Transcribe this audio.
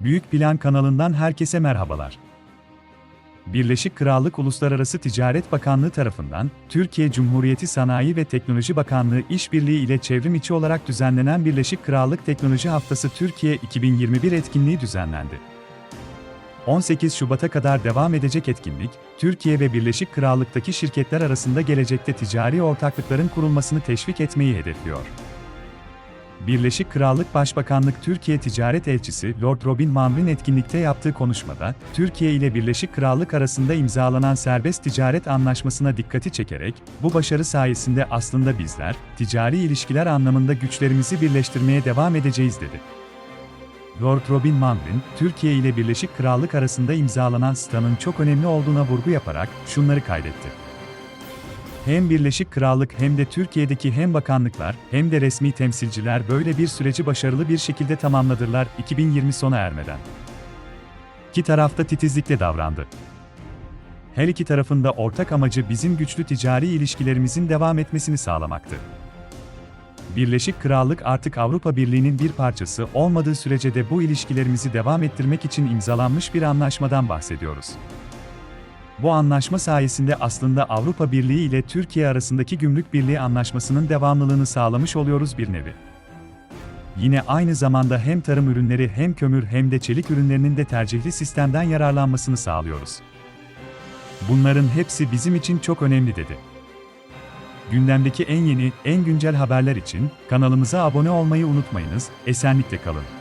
Büyük Plan kanalından herkese merhabalar. Birleşik Krallık Uluslararası Ticaret Bakanlığı tarafından, Türkiye Cumhuriyeti Sanayi ve Teknoloji Bakanlığı işbirliği ile çevrim içi olarak düzenlenen Birleşik Krallık Teknoloji Haftası Türkiye 2021 etkinliği düzenlendi. 18 Şubat'a kadar devam edecek etkinlik, Türkiye ve Birleşik Krallık'taki şirketler arasında gelecekte ticari ortaklıkların kurulmasını teşvik etmeyi hedefliyor. Birleşik Krallık Başbakanlık Türkiye Ticaret Elçisi Lord Robin Manvin etkinlikte yaptığı konuşmada, Türkiye ile Birleşik Krallık arasında imzalanan serbest ticaret anlaşmasına dikkati çekerek, bu başarı sayesinde aslında bizler, ticari ilişkiler anlamında güçlerimizi birleştirmeye devam edeceğiz dedi. Lord Robin Manvin, Türkiye ile Birleşik Krallık arasında imzalanan STA'nın çok önemli olduğuna vurgu yaparak şunları kaydetti. Hem Birleşik Krallık hem de Türkiye'deki hem bakanlıklar hem de resmi temsilciler böyle bir süreci başarılı bir şekilde tamamladırlar 2020 sona ermeden. İki taraf da titizlikle davrandı. Her iki tarafın da ortak amacı bizim güçlü ticari ilişkilerimizin devam etmesini sağlamaktı. Birleşik Krallık artık Avrupa Birliği'nin bir parçası olmadığı sürece de bu ilişkilerimizi devam ettirmek için imzalanmış bir anlaşmadan bahsediyoruz. Bu anlaşma sayesinde aslında Avrupa Birliği ile Türkiye arasındaki gümrük birliği anlaşmasının devamlılığını sağlamış oluyoruz bir nevi. Yine aynı zamanda hem tarım ürünleri hem kömür hem de çelik ürünlerinin de tercihli sistemden yararlanmasını sağlıyoruz. Bunların hepsi bizim için çok önemli dedi. Gündemdeki en yeni, en güncel haberler için kanalımıza abone olmayı unutmayınız. Esenlikle kalın.